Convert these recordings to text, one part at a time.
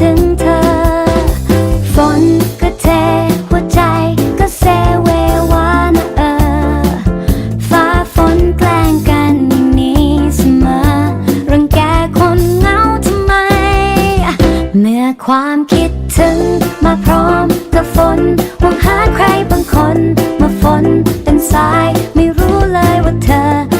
ถึงเธอ ฝนก็เทหัวใจก็เซเววานะเออ ฟ้าฝนแกล้งกันอย่างนี้เสมอ รังแกคนเหงาทำไม เมื่อความคิดถึงมาพร้อมกับฝนหวังหาใครบางคนมื่อฝนเป็นสายไม่รู้เลยว่าเธอ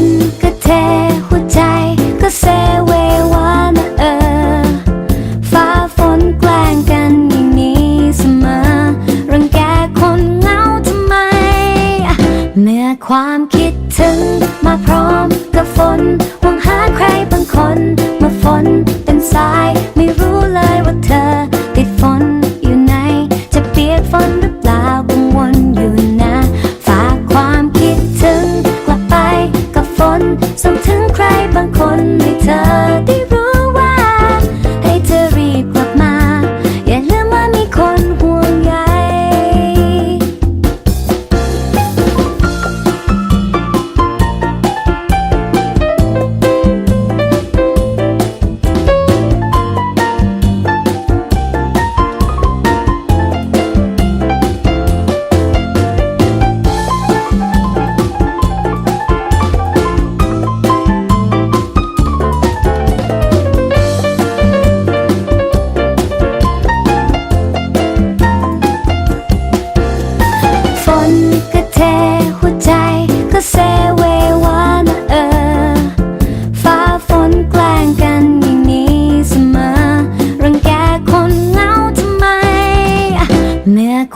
นก็เทหัวใจก็เซเววานะเออ ฟ้าฝนแกล้งกันอย่างนี้เสมอ รังแกคนเหงาทำไม เมื่อความคิดถึงมาพร้อมกับฝนหวังหาใครบางคนมื่อฝนเป็นสายไม่รู้